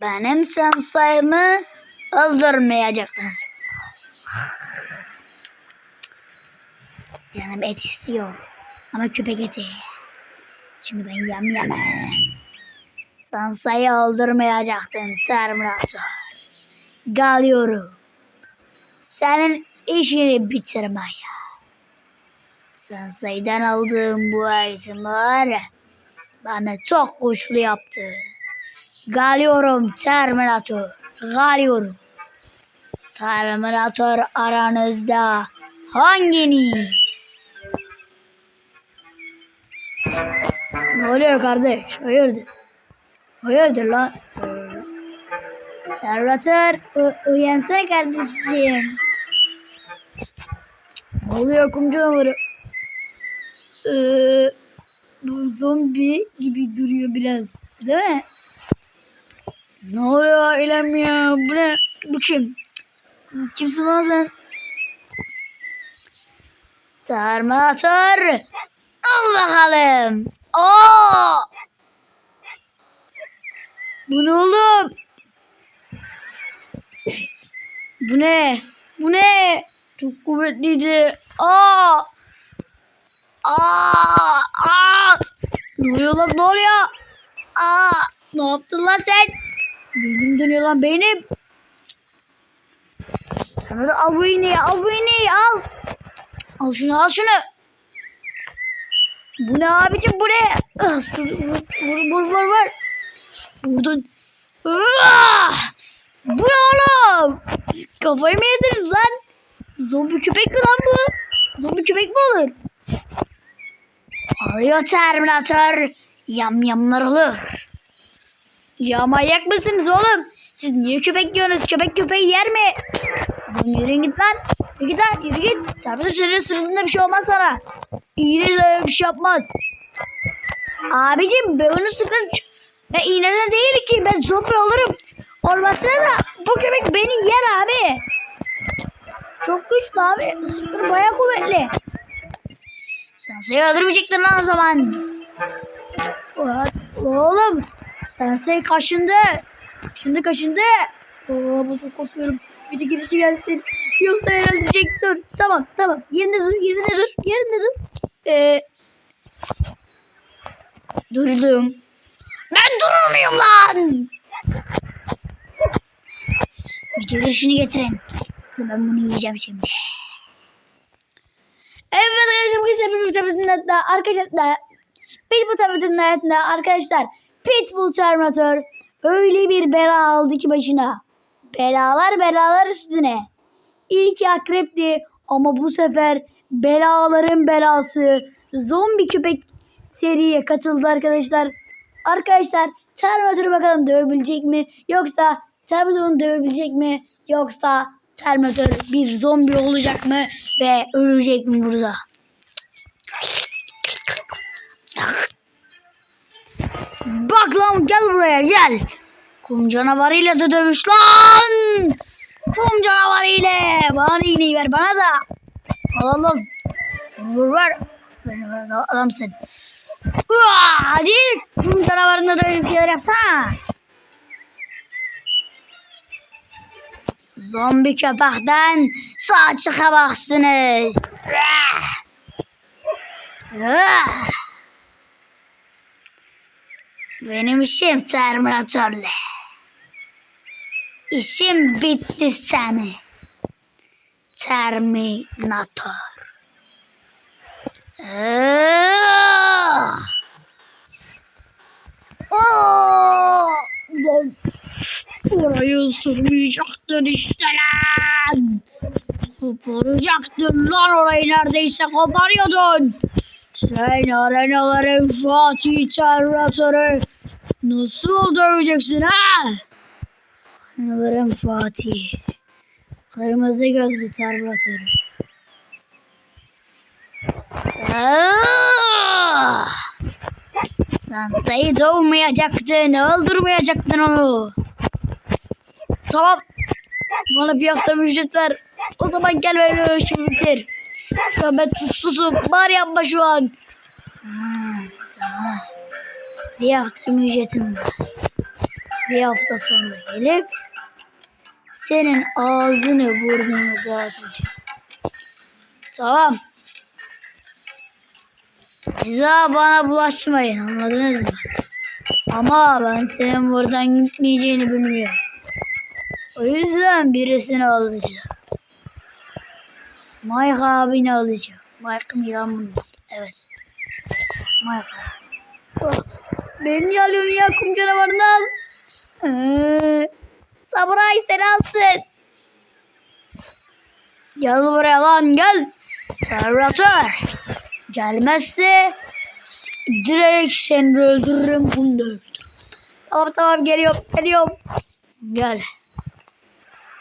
Benim sensayımı öldürmeyecektiniz. Canım et istiyor. Ama köpek eti. Şimdi ben yem yemem. Sensayı öldürmeyecektin Terminator. Geliyorum. Senin işini bitirmeye. Sensei'den aldığım bu eğitimler beni çok güçlü yaptı. Geliyorum Terminator. Geliyorum. Terminator aranızda hanginiz? Ne oluyor kardeş? Hayırdır? Hayırdır lan? Terminator uyansana kardeşim. Ne oluyor kum canavarı? Ee, bu zombi gibi duruyor biraz. Değil mi? Ne oluyor ailem ya? Bu ne? Bu kim? Kimsin lan sen? Terminator. Al bakalım. Aa! Bu ne oğlum? Bu ne? Bu ne? Çok kuvvetliydi. Aa! Aa! Aa! Ne oluyor lan? Ne oluyor? Aa! Ne yaptın lan sen? Beynim dönüyor lan beynim. Al bu iğneyi, al bu iğneyi, al. Al şunu, al şunu. Bu ne abicim, bu ne? Ah, Vur, vur, vur, vur, vur. Ah! Bu ne oğlum? Kafayı mı yediniz lan? Zombi köpek mi lan bu? Zombi köpek mi olur? Alıyor Terminator. Yam yamlar olur. Ya manyak mısınız oğlum? Siz niye köpek yiyorsunuz? Köpek köpeği yer mi? Oğlum yürüyün git lan. Yürü git lan yürü git. Çarpıda sürüyor sırtında bir şey olmaz sana. İğne de bir şey yapmaz. Abicim ben onu sıkarım. Ben iğneden değil ki ben zombi olurum. Olmasına da bu köpek beni yer abi. Çok güçlü abi. Sıkır baya kuvvetli. Sen sayı öldürmeyecektin lan o zaman. Oğlum Sensei kaşındı. Kaşındı kaşındı. Oo, bu çok korkuyorum. Bir de girişi gelsin. Yoksa öldürecek. Dur. Tamam tamam. Yerinde dur. Yerinde dur. Yerinde dur. Ee, durdum. Ben durur muyum lan? Bir şunu getirin. Ben bunu yiyeceğim şimdi. Evet arkadaşlar bugün size bir tabiatında arkadaşlar Pitbull tabiatının hayatında arkadaşlar Pitbull Terminator öyle bir bela aldı ki başına. Belalar belalar üstüne. İlki akrepti ama bu sefer belaların belası zombi köpek seriye katıldı arkadaşlar. Arkadaşlar Terminator'u bakalım dövebilecek mi? Yoksa Terminator'u dövebilecek mi? Yoksa Terminator bir zombi olacak mı? Ve ölecek mi burada? Bak lan gel buraya gel. Kum canavarıyla da dövüş lan. Kum canavarıyla. Bana da iğneyi ver bana da. Al al al. Vur ver. Adamsın. Hadi kum canavarına da bir şeyler yapsana. Zombi köpekten sağ çıkamazsınız. Ah! Benim işim Terminator'la. İşim bitti seni. Terminator. Orayı ısırmayacaktın işte lan. Koparacaktın lan orayı neredeyse koparıyordun. Sen arenaların Fatih Terminatörü nasıl döveceksin ha? Arenaların Fatih. Kırmızı gözlü Terminatörü. Ah! Sen sayı doğmayacaktın, öldürmeyecektin onu. Tamam. Bana bir hafta ücret ver. O zaman gel beni işimi bitir. Şu an ben tuzsuzum. Var yapma şu an. Ha, tamam. Bir hafta ücretim var. bir hafta sonra gelip senin ağzını burnunu dağıtacağım. Tamam. Siz daha bana bulaşmayın anladınız mı? Ama ben senin buradan gitmeyeceğini bilmiyorum. O yüzden birisini alacağım. Mike abini alacağım. Mike Milan bunu. Evet. Mike abi. Oh, beni niye alıyorsun ya kum canavarını al. Ee, Samuray seni alsın. Gel buraya lan gel. Terratör. Gelmezse direkt seni öldürürüm bunu da öldürürüm. Tamam tamam geliyorum geliyorum. Gel.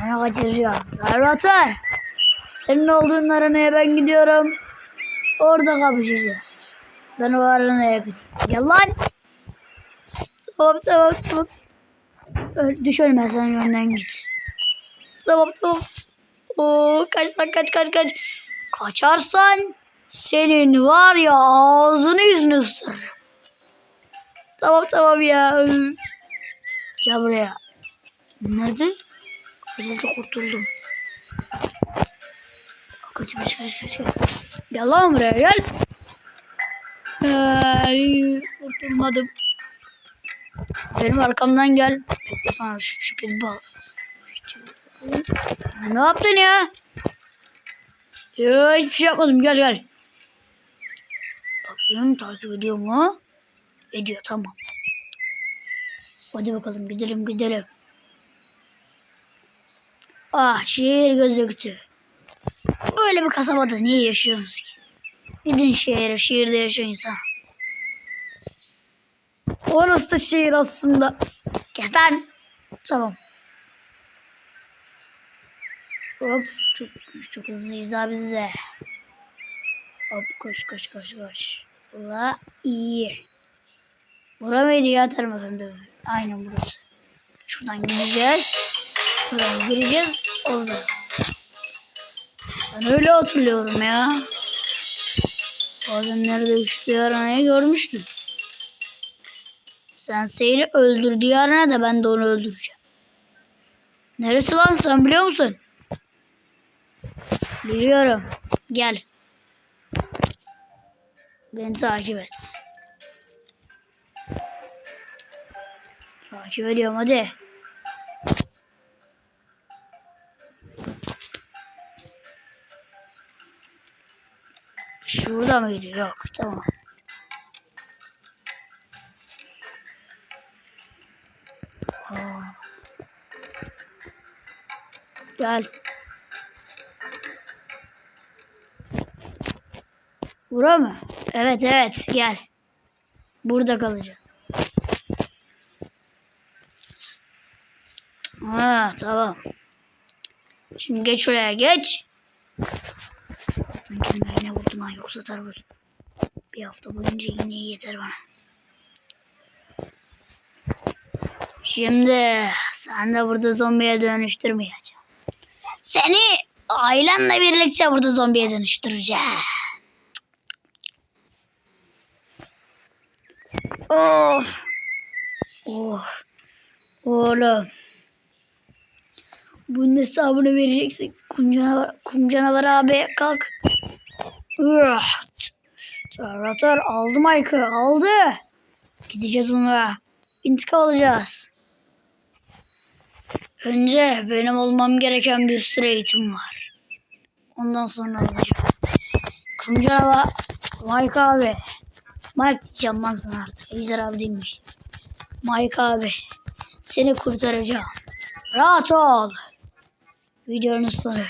Beni kaçıracağım. Terratör. Senin olduğun aranaya ben gidiyorum. Orada kapışacağız. Ben o aranaya gideyim. Gel lan. Tamam tamam tamam. Öl, düş ölme sen önden git. Tamam tamam. Oo, kaç lan kaç kaç kaç. Kaçarsan senin var ya ağzını yüzünü ısırırım. Tamam tamam ya. Gel buraya. Nerede? Herhalde kurtuldum. Kaç kaç kaç kaç. Gel lan buraya gel. Ay, kurtulmadım. Benim arkamdan gel. Bekle sana şu şekilde bak. Ne yaptın ya? Ya hiçbir şey yapmadım. Gel gel. Bakayım takip ediyor mu? Ediyor tamam. Hadi bakalım gidelim gidelim. Ah şehir gözüktü. Böyle bir kasabada niye yaşıyorsunuz ki? Gidin şehre, şehirde yaşıyor insan. Orası şehir aslında. Kes lan. Tamam. Hop çok çok hızlıyız abi bize. Hop koş koş koş koş. Ula iyi. Bura mıydı ya termometre? Aynen burası. Şuradan gideceğiz. Buradan gireceğiz. Orada. Ben öyle hatırlıyorum ya. Bazen nerede üçlü aranayı görmüştüm. Sen seni öldürdüğü arana da ben de onu öldüreceğim. Neresi lan sen biliyor musun? Biliyorum. Gel. Beni takip et. Takip ediyorum hadi. Şurada mıydı? Yok. Tamam. Gel. Bura mı? Evet evet gel. Burada kalacağım. Ha tamam. Şimdi geç şuraya geç. Ben kendime yine vurdum ha yoksa tarvur. Bir hafta boyunca iğneyi yeter bana. Şimdi sen de burada zombiye dönüştürmeyeceğim. Seni ailenle birlikte burada zombiye dönüştüreceğim. Oh. Oh. Oğlum. Bunun hesabını vereceksin. Kum canavar, abi kalk. Üah. Taraftar aldı Mike'ı aldı. Gideceğiz ona. İntikam alacağız. Önce benim olmam gereken bir süre eğitim var. Ondan sonra alacağım. Kum canavar Mike abi. Mike diyeceğim ben sana artık. Ejder abi değilmiş. Mike abi. Seni kurtaracağım. Rahat ol. Videonun sonu.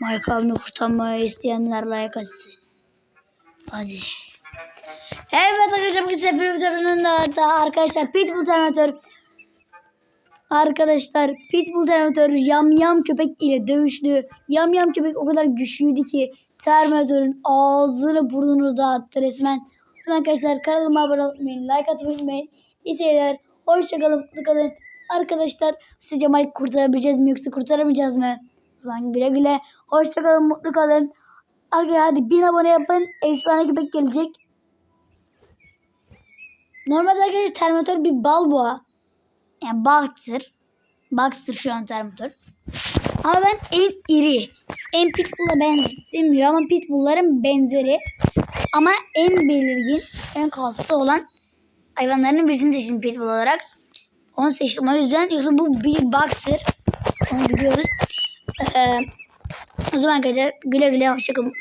Mike abini kurtarmayı isteyenler like atsın. Hadi. Evet arkadaşlar bugün size bir videonun da arkadaşlar Pitbull Terminator Arkadaşlar Pitbull Terminator yam yam köpek ile dövüştü. Yam yam köpek o kadar güçlüydü ki Terminator'ın ağzını burnunu dağıttı resmen. Zaman arkadaşlar kanalıma abone olmayı, like atmayı unutmayın. İyi seyirler. Hoşçakalın, mutlu kalın. Arkadaşlar sizce Mike kurtarabileceğiz mi yoksa kurtaramayacağız mı? Zaman güle güle. Hoşçakalın, mutlu kalın. Arkadaşlar hadi bin abone yapın. Efsane köpek gelecek. Normalde arkadaşlar Terminator bir bal boğa. Yani Boxer. Boxer şu an Terminator. Ama ben en iri, en Pitbull'a benzemiyor ama Pitbull'ların benzeri. Ama en belirgin, en kaslı olan hayvanların birisini seçtim Pitbull olarak. Onu seçtim o yüzden. Yoksa bu bir Boxer. Onu biliyoruz. Ee, o zaman arkadaşlar güle güle hoşçakalın.